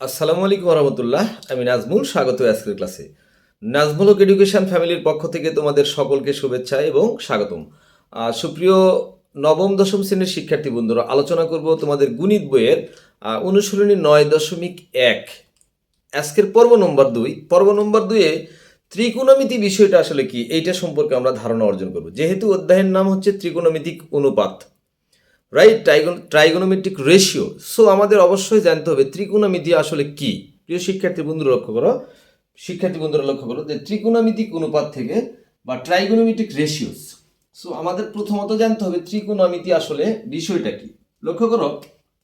আসসালামু আলাইকুম রহমতুল্লাহ আমি নাজমুল, স্বাগত আজকের ক্লাসে। নাজমুলক এডুকেশন ফ্যামিলির পক্ষ থেকে তোমাদের সকলকে শুভেচ্ছা এবং স্বাগতম। সুপ্রিয় নবম, দশম শ্রেণির শিক্ষার্থী বন্ধুরা, আলোচনা করব তোমাদের গণিত বইয়ের অনুশীলনী নয় দশমিক এক। আজকের পর্ব নম্বর দুই। পর্ব নম্বর দুইয়ে ত্রিকোণমিতি বিষয়টা আসলে কি, এইটা সম্পর্কে আমরা ধারণা অর্জন করব। যেহেতু অধ্যায়ের নাম হচ্ছে ত্রিকোণমিতিক অনুপাত। Right trigon trigonometric ratio so আমাদের অবশ্যই জানতে হবে ত্রিকোণমিতি আসলে কি? প্রিয় শিক্ষার্থী বন্ধুরা, লক্ষ্য করো। শিক্ষার্থী বন্ধুরা, লক্ষ্য করো যে ত্রিকোণমিতিক অনুপাত থেকে বা ট্রাইগোনোমেট্রিক রেশিওস সো আমাদের প্রথমত জানতে হবে ত্রিকোণমিতি আসলে বিষয়টা কি। লক্ষ্য করো,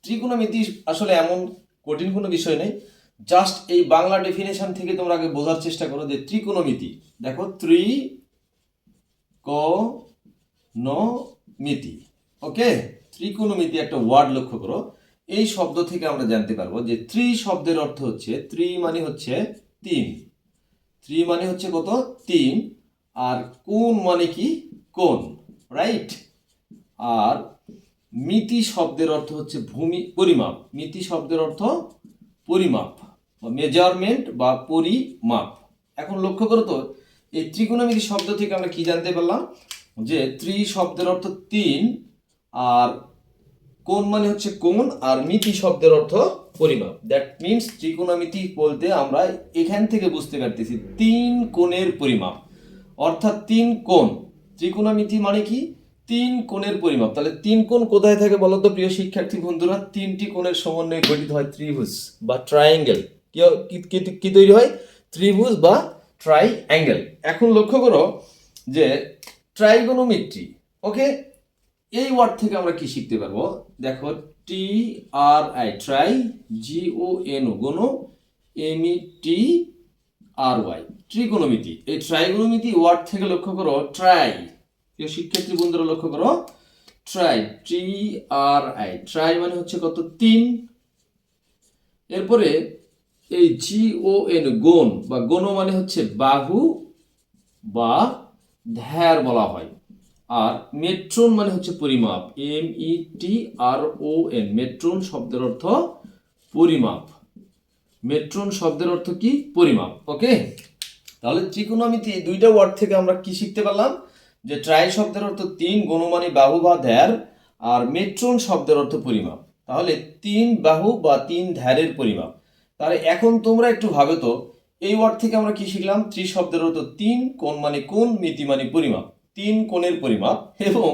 ত্রিকোণমিতি আসলে এমন কঠিন কোনো বিষয় নেই। জাস্ট এই বাংলা ডেফিনেশন থেকে তোমরা আগে বোঝার চেষ্টা করো যে ত্রিকোণমিতি। দেখো ত্রি ক ন মিতি ওকে ত্রিকোণমিতি একটা ওয়ার্ড লক্ষ্য করো। এই শব্দ থেকে আমরা জানতে পারব যে ত্রি শব্দের অর্থ হচ্ছে, ত্রি মানে হচ্ছে তিন। ত্রি মানে হচ্ছে কত? তিন। আর কোন মানে কি? কোন রাইট আর মিতি শব্দের অর্থ হচ্ছে ভূমি, পরিমাপ। মিতি শব্দের অর্থ পরিমাপ মেজারমেন্ট বা পরিমাপ। এখন লক্ষ্য করো তো, এই ত্রিকোণমিতি শব্দ থেকে আমরা কি জানতে পারলাম? যে ত্রি শব্দের অর্থ তিন আর কোণ মানে হচ্ছে কোণ আর মিতি শব্দের অর্থ পরিমাপ। দ্যাট মিনস ত্রিকোণমিতি বলতে আমরা এখান থেকে বুঝতে পারতেছি তিন কোণের পরিমাপ। অর্থাৎ তিন কোণ। ত্রিকোণমিতি মানে কি? তিন কোণের পরিমাপ। তাহলে তিন কোণ কোথায় থাকে বলো তো, প্রিয় শিক্ষার্থী বন্ধুরা? তিনটি কোণের সমন্বয়ে গঠিত হয় ত্রিভুজ বা ট্রায়াঙ্গেল কি তৈরি হয়? ত্রিভুজ বা ট্রাই অ্যাঙ্গেল এখন লক্ষ্য করো যে ট্রাইগোনোমেট্রি ওকে এই ওয়ার্ড থেকে আমরা কি শিখতে পারব? দেখো T R I tri G O N O gono M E T R Y trigonometry এই ট্রাইগোনোমিতি ওয়ার্ড থেকে লক্ষ্য করো ট্রাই প্রিয় শিক্ষার্থী বন্ধুরা, লক্ষ্য করো tri T R I tri মানে হচ্ছে কত? তিন। এরপরে এই জি ও এন গোন বা গোনো মানে হচ্ছে বাহু বা ধ্যার বলা হয়। আর মেট্রন মানে হচ্ছে পরিমাপ M E T R O N metron শব্দের অর্থ পরিমাপ। মেট্রন শব্দের অর্থ কি? পরিমাপ ওকে তাহলে ত্রিকোণমিতি, এই দুইটা ওয়ার্ড থেকে আমরা কি শিখতে পারলাম? যে ট্রাই শব্দের অর্থ তিন, গণমানি বাহু বা ধ্যার, আর মেট্রন শব্দের অর্থ পরিমাপ। তাহলে তিন বাহু বা তিন ধ্যারের পরিমাপ। তাহলে এখন তোমরা একটু ভাবে তো, এই ওয়ার্ড থেকে আমরা কি শিখলাম? ত্রি শব্দের অর্থ তিন কোন মানে কোন মিতি মানে পরিমাপ। তিন কোণের পরিমাপ এবং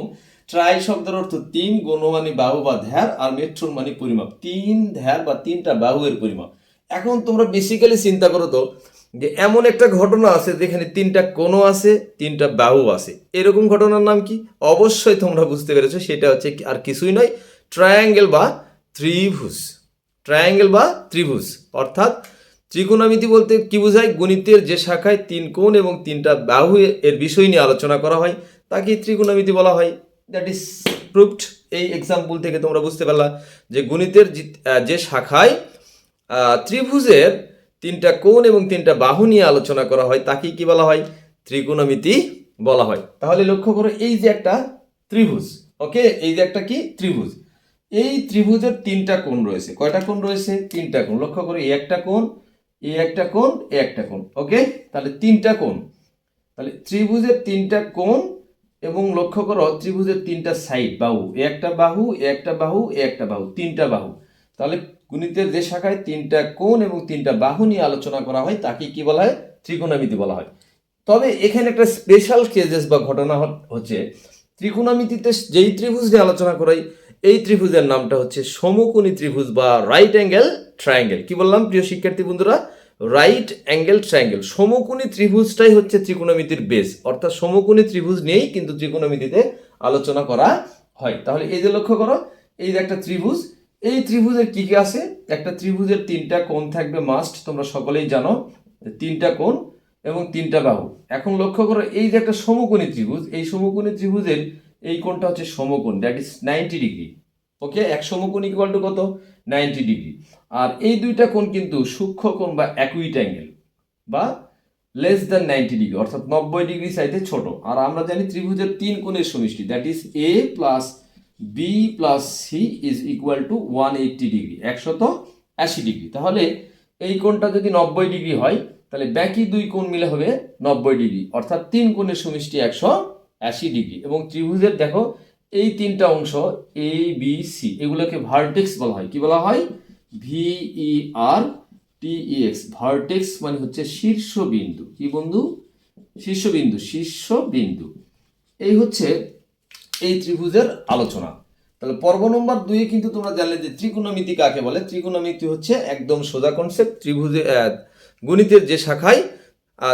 ট্রাই শব্দের অর্থ তিন গণমানি বাহু বা ধ্যার আর মেট্রোর মানে পরিমাপ। তিন ধ্যার বা তিনটা বাহুয়ের পরিমাপ। এখন তোমরা বেসিক্যালি চিন্তা করো তো যে এমন একটা ঘটনা আছে যেখানে তিনটা কোণ আছে, তিনটা বাহু আছে। এরকম ঘটনার নাম কি? অবশ্যই তোমরা বুঝতে পেরেছ, সেটা হচ্ছে আর কিছুই নয় ট্রায়াঙ্গেল বা ত্রিভুজ। ট্রায়াঙ্গেল বা ত্রিভুজ, অর্থাৎ ত্রিকোণমিতি বলতে কি বোঝায়? গণিতের যে শাখায় তিন কোণ এবং তিনটা বাহু এর বিষয় নিয়ে আলোচনা করা হয় তাকে ত্রিকোণমিতি বলা হয়। দ্যাট ইজ প্রুভড এই এক্সাম্পল থেকে তোমরা বুঝতে পারলা যে গণিতের যে- শাখায় ত্রিভুজের তিনটা কোণ এবং তিনটা বাহু নিয়ে আলোচনা করা হয় তাকে কি বলা হয়? ত্রিকোণমিতি বলা হয়। তাহলে লক্ষ্য করো, এই যে একটা ত্রিভুজ ওকে এই যে একটা কি? ত্রিভুজ। এই ত্রিভুজের তিনটা কোণ রয়েছে। কয়টা কোণ রয়েছে? তিনটা কোণ। লক্ষ্য করো, এই একটা কোণ এই একটা কোণ, এ একটা কোণ, ওকে? তাহলে তিনটা কোণ। তাহলে ত্রিভুজের তিনটা কোণ এবং লক্ষ্য করো, ত্রিভুজের তিনটা সাইড, বাহু। এ একটা বাহু, এ একটা বাহু, এ একটা বাহু, তিনটা বাহু। তাহলে গণিতের যে শাখায় তিনটা কোণ এবং তিনটা বাহু নিয়ে আলোচনা করা হয়, তাকে কি বলা হয়? ত্রিকোণমিতি বলা হয়। তবে এখানে একটা স্পেশাল কেজেস বা ঘটনা হচ্ছে, ত্রিকোণামিতিতে যেই ত্রিভুজ নিয়ে আলোচনা করাই, এই ত্রিভুজের নামটা হচ্ছে সমকোণী ত্রিভুজ বা রাইট অ্যাঙ্গেল ট্রায়াঙ্গেল কি বললাম, প্রিয় শিক্ষার্থী বন্ধুরা? রাইট অ্যাঙ্গেল ট্রায়াঙ্গেল সমকোণী ত্রিভুজটাই হচ্ছে ত্রিকোণমিতির বেস অর্থাৎ সমকোণী ত্রিভুজ নিয়েই কিন্তু ত্রিকোণমিতিতে আলোচনা করা হয়। তাহলে এই যে লক্ষ্য করো, এই যে একটা ত্রিভুজ, এই ত্রিভুজের কি কি আছে? একটা ত্রিভুজের তিনটা কোণ থাকবে মাস্ট তোমরা সকলেই জানো। তিনটা কোণ এবং তিনটা বাহু। এখন লক্ষ্য করো, এই যে একটা সমকোণী ত্রিভুজ, এই সমকোণী ত্রিভুজের এই কোণটা হচ্ছে সমকোণ that is ninety degree okay এক সমকোণ ইকুয়াল টু কত? নাইনটি ডিগ্রি আর এই দুইটা কোণ কিন্তু সূক্ষ্ম কোণ বা অ্যাকুইট অ্যাঙ্গেল বা লেস দ্যান নাইনটি ডিগ্রি অর্থাৎ নব্বই ডিগ্রি চাইতে ছোট। আর আমরা জানি ত্রিভুজের তিন কোণের সমষ্টি that is A plus B plus C is equal to one eighty degree একশত আশি ডিগ্রি তাহলে এই কোণটা যদি নব্বই ডিগ্রি হয়, তাহলে বাকি দুই কোণ মিলে হবে নব্বই ডিগ্রি অর্থাৎ তিন কোণের সমষ্টি একশো আশি ডিগ্রি এবং ত্রিভুজের দেখো, এই তিনটা অংশ এ বি সি এগুলোকে ভার্টেক্স বলা হয়। কি বলা হয়? ভিই আর টিইএক্স ভার্টেক্স মানে হচ্ছে শীর্ষবিন্দু। কি বন্ধু? শীর্ষবিন্দু শীর্ষবিন্দু। এই হচ্ছে এই ত্রিভুজের আলোচনা। তাহলে পর্ব নম্বর দুইয়ে কিন্তু তোমরা জানলে যে ত্রিকোণমিতি কাকে বলে? ত্রিকোণমিতি হচ্ছে একদম সোজা কনসেপ্ট ত্রিভুজে গণিতের যে শাখায়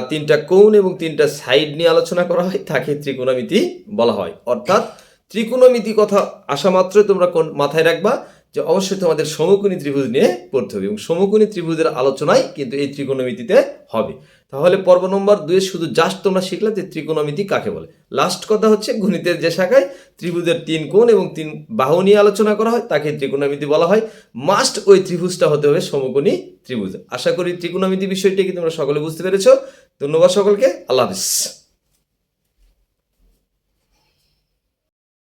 তিনটা কোণ এবং তিনটা সাইড নিয়ে আলোচনা করা হয়, তাকে ত্রিকোণমিতি বলা হয়। অর্থাৎ ত্রিকোণমিতি কথা আসা মাত্রই তোমরা কোন- মাথায় রাখবা যে অবশ্যই তোমাদের সমকোণী ত্রিভুজ নিয়ে পড়তে হবে এবং সমকোণী ত্রিভুজের আলোচনাই কিন্তু এই ত্রিকোণমিতিতে হবে। তাহলে পর্ব নম্বর দুয়ে শুধু জাস্ট তোমরা শিখলে যে ত্রিকোণমিতি কাকে বলে। লাস্ট কথা হচ্ছে গণিতের যে শাখায় ত্রিভুজের তিন কোণ এবং তিন বাহু নিয়ে আলোচনা করা হয়, তাকে ত্রিকোণমিতি বলা হয়। মাস্ট ওই ত্রিভুজটা হতে হবে সমকোণী ত্রিভুজ। আশা করি ত্রিকোণমিতি বিষয়টি কি তোমরা সকলে বুঝতে পেরেছ। ধন্যবাদ সকলকে। আল্লাহ হাফিজ।